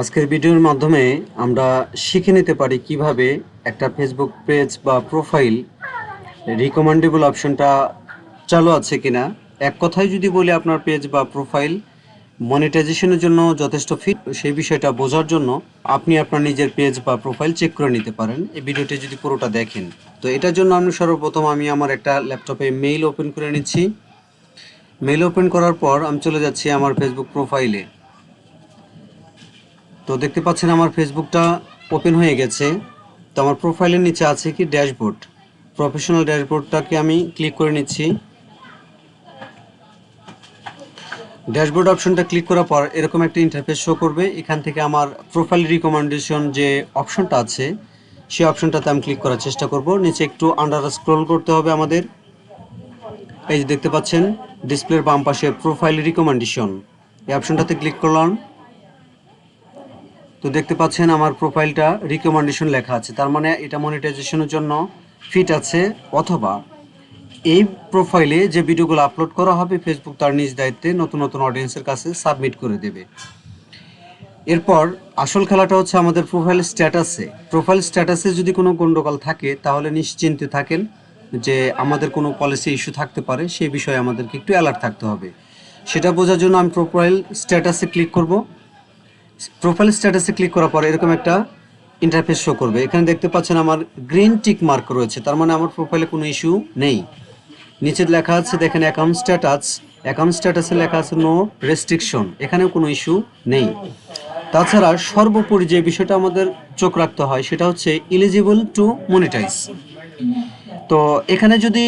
আজকের ভিডিওর মাধ্যমে আমরা শিখে নিতে পারি কীভাবে একটা ফেসবুক পেজ বা প্রোফাইল রিকমেন্ডেবল অপশনটা চালু আছে কিনা। এক কথায় যদি বলি আপনার পেজ বা প্রোফাইল মনিটাইজেশনের জন্য যথেষ্ট ফিট সেই বিষয়টা বোঝার জন্য আপনি আপনার নিজের পেজ বা প্রোফাইল চেক করে নিতে পারেন। এই ভিডিওটি যদি পুরোটা দেখেন। তো এটার জন্য আমি সর্বপ্রথম আমি আমার একটা ল্যাপটপে মেইল ওপেন করে নিচ্ছি। মেইল ওপেন করার পর আমি চলে যাচ্ছি আমার ফেসবুক প্রোফাইলে তো দেখতে পাচ্ছেন আমার ফেসবুকটা ওপেন হয়ে গেছে। তো আমার প্রোফাইলের নিচে আছে কি ড্যাশবোর্ড। প্রফেশনাল ড্যাশবোর্ডটাকে আমি ক্লিক করে নিচ্ছি। ড্যাশবোর্ড অপশনটা ক্লিক করার পর এরকম একটা ইন্টারফেস শো করবে। এখান থেকে আমার প্রোফাইল রিকমেন্ডেশন যে অপশনটা আছে, সেই অপশনটাতে আমি ক্লিক করার চেষ্টা করব। নিচে একটু আন্ডার স্ক্রল করতে হবে আমাদের। এই যে দেখতে পাচ্ছেন ডিসপ্লের বাম পাশে প্রোফাইল রিকমেন্ডেশন এই অপশনটাতে ক্লিক করলাম। তো দেখতে পাচ্ছেন আমার প্রোফাইলটা রিকমেন্ডেশন লেখা আছে। তার মানে এটা মনিটাইজেশনের জন্য ফিট আছে অথবা এই প্রোফাইলে যে ভিডিওগুলো আপলোড করা হবে ফেসবুক তার নিজ দায়িত্বে নতুন নতুন অডিয়েন্সের কাছে সাবমিট করে দেবে। এরপর আসল খেলাটা হচ্ছে আমাদের প্রোফাইল স্ট্যাটাসে প্রোফাইল স্ট্যাটাসে যদি কোনো গন্ডগোল থাকে, তাহলে নিশ্চিন্তে থাকেন যে আমাদের কোনো পলিসি ইস্যু থাকতে পারে সেই বিষয়ে আমাদেরকে একটু অ্যালার্ট থাকতে হবে। সেটা বোঝার জন্য আমি প্রোফাইল স্ট্যাটাসে ক্লিক করব। প্রোফাইল স্ট্যাটাসে ক্লিক করার পর এরকম একটা ইন্টারফেস শো করবে। এখানে দেখতে পাচ্ছেন আমার গ্রিন টিক মার্ক রয়েছে, তার মানে আমার প্রোফাইলে কোনো ইস্যু নেই। নিচে লেখা আছে, দেখেন অ্যাকাউন্ট স্ট্যাটাস অ্যাকাউন্ট স্ট্যাটাসে লেখা আছে নো রেস্ট্রিকশন এখানেও কোনো ইস্যু নেই। তাছাড়া সর্বোপরি যে বিষয়টা আমাদের চোখ রাখতে হয়, সেটা হচ্ছে ইলিজিবল টু মনিটাইজ তো এখানে যদি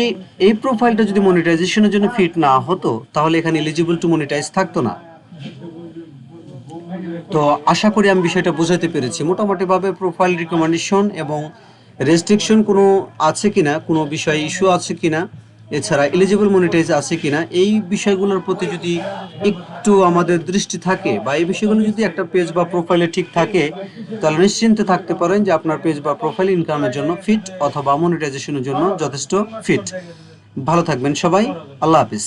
এই প্রোফাইলটা যদি মনিটাইজেশনের জন্য ফিট না হতো, তাহলে এখানে এলিজিবল টু মনিটাইজ থাকতো না। তো আশা করি আমি বিষয়টা বোঝাতে পেরেছি। মোটামুটিভাবে প্রোফাইল রিকমেন্ডেশন এবং রেস্ট্রিকশন কোনো আছে কি না কোনো বিষয় ইস্যু আছে কিনা, এছাড়া এলিজিবল মনিটাইজ আছে কি না এই বিষয়গুলোর প্রতি যদি একটু আমাদের দৃষ্টি থাকে বা এই বিষয়গুলো যদি একটা পেজ বা প্রোফাইলে ঠিক থাকে, তাহলে নিশ্চিন্তে থাকতে পারেন যে আপনার পেজ বা প্রোফাইল ইনকামের জন্য ফিট অথবা মনিটাইজেশনের জন্য যথেষ্ট ফিট ভালো থাকবেন সবাই, আল্লাহ হাফিজ।